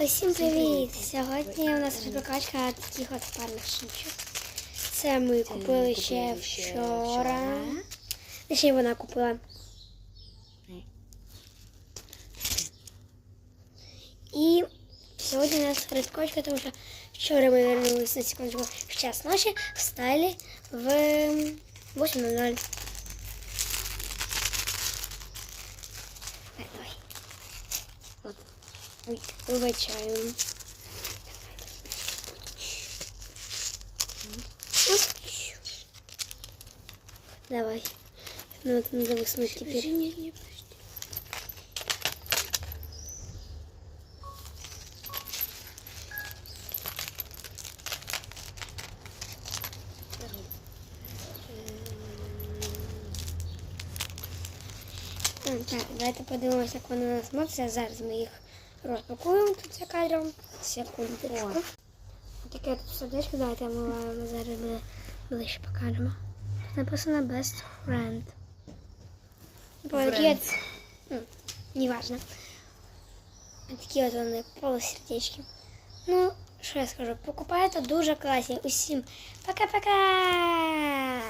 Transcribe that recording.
Усім привіт! Сьогодні у нас розпакачка таких от парних шучок. Це ми купили ще вчора. Ще вона купила. І сьогодні у нас розпакачка, тому що вчора ми вернулися на секундочку в час ночі, встали в 8.00. Ой, вибачаю. Давай. Ну вот надо высунуть теперь. Так, так, давайте подивимося, як вони на нас смотряться. Зараз ми їх розпакуємо тут за кадром. Секундочку. Таке тут сердечко, давайте ми вам зараз ми ближче покажемо. Тут написано Best Friend. Бо такі от, ну, неважно. Такі от вони полусердечки. Ну, що я скажу, покупайте дуже класні. Усім пока-пока!